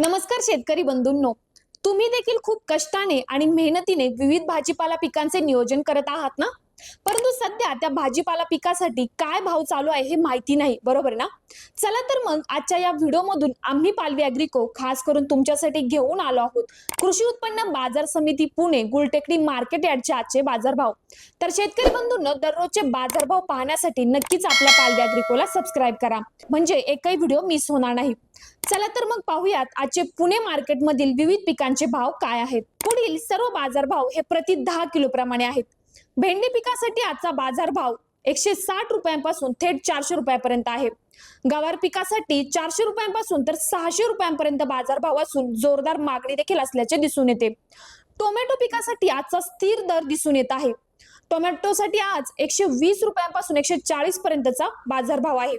नमस्कार शेतकरी बंधूंनो. तुम्ही देखील खूप कष्टाने आणि मेहनतीने विविध भाजीपाला पिकांचे नियोजन करत आहात ना? परंतु सध्या त्या भाजीपाला पिकासाठी काय भाव चालू आहे हे माहिती नाही बरोबर ना? चला तर मग आजच्या या व्हिडिओमधून आम्ही पालवी अॅग्रिको खास करून तुमच्यासाठी घेऊन आलो आहोत. कृषी उत्पन्न बाजार समिती पुणे गुलटेकडी मार्केट यार्डचे आजचे बाजारभाव. तर शेतकरी बंधूंनो दररोजचे बाजारभाव पाहण्यासाठी नक्कीच आपल्या पालवी अॅग्रिकोला सबस्क्राईब करा. म्हणजे एकही व्हिडिओ मिस होणार नाही. चला तर मग पाहूयात आजचे पुणे मार्केटमधील विविध पिकांचे भाव काय आहेत. पुढील सर्व बाजारभाव हे प्रति दहा किलो प्रमाणे आहेत. भेंडी पिकासाठी आजचा बाजारभाव एकशे साठ रुपयांपासून थेट चारशे रुपयापर्यंत आहे. गवार पिकासाठी चारशे रुपयांपासून तर सहाशे रुपयांपर्यंत बाजारभाव असून जोरदार मागणी देखील असल्याचे दिसून येते. टोमॅटो पिकासाठी आजचा स्थिर दर दिसून येत आहे. टोमॅटोसाठी आज एकशे वीस रुपयांपासून एकशे चाळीस पर्यंतचा बाजारभाव आहे.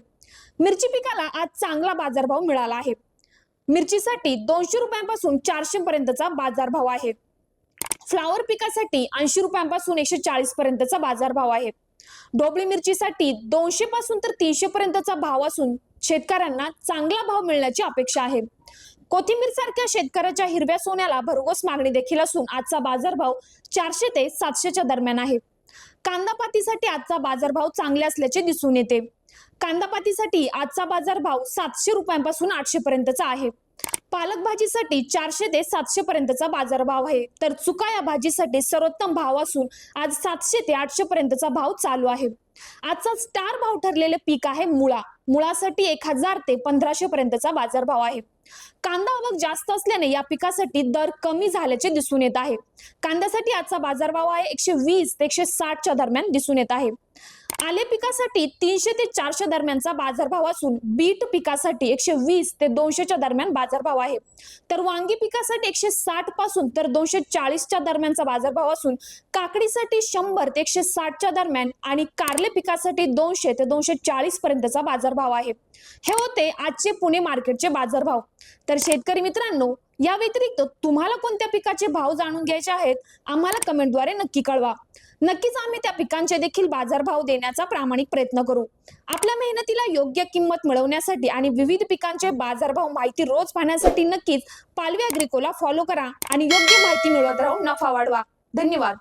मिरची पिकाला आज चांगला बाजारभाव मिळाला आहे. मिरचीसाठी दोनशे रुपयांपासून चारशे पर्यंतचा बाजारभाव आहे. फ्लावर पिकासाठी ऐंशी रुपयांपासून एकशे चाळीस पर्यंतचा बाजारभाव आहे. डोबळी मिरचीसाठी दोनशे पासून तर तीनशे पर्यंतचा भाव असून शेतकऱ्यांना चांगला भाव मिळण्याची अपेक्षा आहे. कोथिंबीर सारख्या शेतकऱ्याच्या हिरव्या सोन्याला भरघोस मागणी देखील असून आजचा बाजारभाव चारशे ते सातशेच्या दरम्यान आहे. कांदा पातीसाठी आजचा बाजारभाव चांगले असल्याचे दिसून येते. कांदा पातीसाठी आजचा बाजारभाव सातशे रुपयांपासून आठशे पर्यंतचा आहे. पालक भाजीसाठी चारशे ते सातशे पर्यंतचा बाजारभाव आहे. तर चुका या भाजीसाठी सर्वोत्तम भाव असून आज सातशे ते आठशे पर्यंतचा भाव चालू आहे. आजचा स्टार भाव ठरलेले पीक आहे मुळा. मुळासाठी एक हजार ते पंधराशे पर्यंतचा बाजारभाव आहे. कांदा आवक जास्त असल्याने या पिकासाठी दर कमी झाल्याचे दिसून येत आहे. कांद्यासाठी आजचा बाजारभाव आहे एकशे वीस ते एकशे साठच्या दरम्यान दिसून येत आहे. आले पिकासाठी तीनशे ते चारशे दरम्यानचा बाजारभाव असून बीट पिकासाठी एकशे वीस ते दोनशेच्या दरम्यान बाजारभाव आहे. तर वांगी पिकासाठी एकशे साठपासून तर दोनशे चाळीसच्या दरम्यानचा बाजारभाव असून काकडीसाठी शंभर ते एकशे साठच्या दरम्यान आणि कारले पिकासाठी दोनशे ते दोनशे चाळीस पर्यंतचा बाजारभाव आहे. हे होते आजचे पुणे मार्केटचे बाजारभाव. तर शेतकरी मित्रांनो या व्यतिरिक्त तुम्हाला कोणत्या पिकाचे भाव जाणून घ्यायचे आहेत आम्हाला कमेंटद्वारे नक्की कळवा. नक्कीच आम्ही त्या पिकांचे देखील बाजारभाव देण्याचा प्रामाणिक प्रयत्न करू. आपल्या मेहनतीला योग्य किंमत मिळवण्यासाठी आणि विविध पिकांचे बाजारभाव माहिती रोज पाहण्यासाठी नक्कीच पालवी अग्रिकोला फॉलो करा आणि योग्य माहिती मिळवत राहून नफा वाढवा. धन्यवाद.